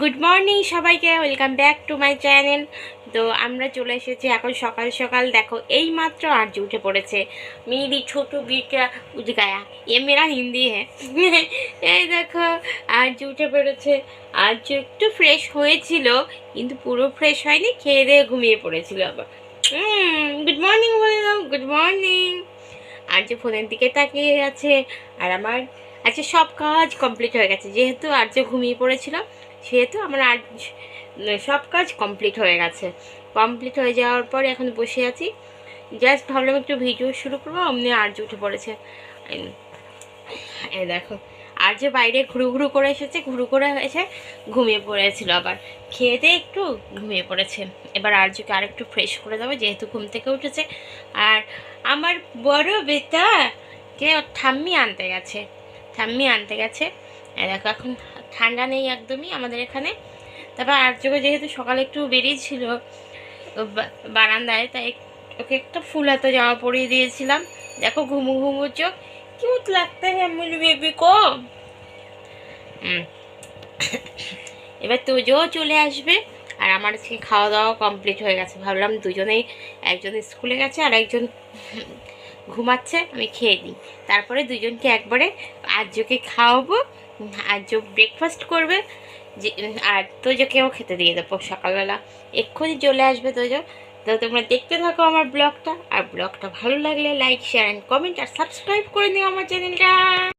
Good morning সবাইকে welcome back to my channel তো আমরা চলে এসেছি এখন সকাল সকাল, দেখো এই মাত্র আর্য উঠে পড়েছে। মেরি ছোট বিটা উঠ গায়া এ মেরা হিন্দি হ্যাঁ। এই দেখো আর্য উঠে পড়েছে। আর্য একটু ফ্রেশ হয়েছিল, কিন্তু পুরো ফ্রেশ হয়নি, খেয়ে দিয়ে ঘুমিয়ে পড়েছিল আবার। গুড মর্নিং বলে দাও গুড মর্নিং আর্য ফোনের দিকে তাকিয়ে আছে, আর আমার আচ্ছা সব কাজ কমপ্লিট হয়ে গেছে। যেহেতু আর্য ঘুমিয়ে পড়েছিল সেহেতু আমার আজ সব কাজ কমপ্লিট হয়ে গেছে। কমপ্লিট হয়ে যাওয়ার পর এখন বসে আছি। জাস্ট ভাবলাম একটু ভিডিও শুরু করব, অমনি আর্য উঠে পড়েছে। এই দেখো আর্য বাইরে ঘুরু ঘুরু করে এসেছে, ঘুরু করে এসে ঘুমিয়ে পড়েছিল আবার। খেয়েতে একটু ঘুমিয়ে পড়েছে। এবার আর্যকে আর একটু ফ্রেশ করে দেবো, যেহেতু ঘুম থেকে উঠেছে। আর আমার বড় বেটা, কে? ঠাম্মি আনতে গেছে। ঠাম্মি আনতে গেছে। দেখো, এখন ঠান্ডা নেই একদমই আমাদের এখানে। তারপর আর আর্যকে যেহেতু সকালে একটু বেরিয়েছিল বারান্দায়, তাই ওকে একটা ফুল হাতে জামা পরিয়ে দিয়েছিলাম। দেখো, ঘুমু ঘুমু চোখ, কিউট লাগতে হ্যাঁ বেবি কো। এবার তোজো চলে আসবে, আর আমার আজকে খাওয়া দাওয়া কমপ্লিট হয়ে গেছে। ভাবলাম দুজনেই, একজন স্কুলে গেছে আর একজন ঘুমাচ্ছে, আমি খেয়ে নিই। তারপরে দুজনকে একবারে আর্যকে খাওয়াবো আর্য ব্রেকফাস্ট করবে, যে, আর তোজোকেও খেতে দিয়ে দেবো সকালবেলা। এক্ষুনি চলে আসবে তোজো। তো তোমরা দেখতে থাকো আমার ব্লগটা। আর ব্লগটা ভালো লাগলে লাইক শেয়ার অ্যান্ড কমেন্ট আর সাবস্ক্রাইব করে নিও আমার চ্যানেলটা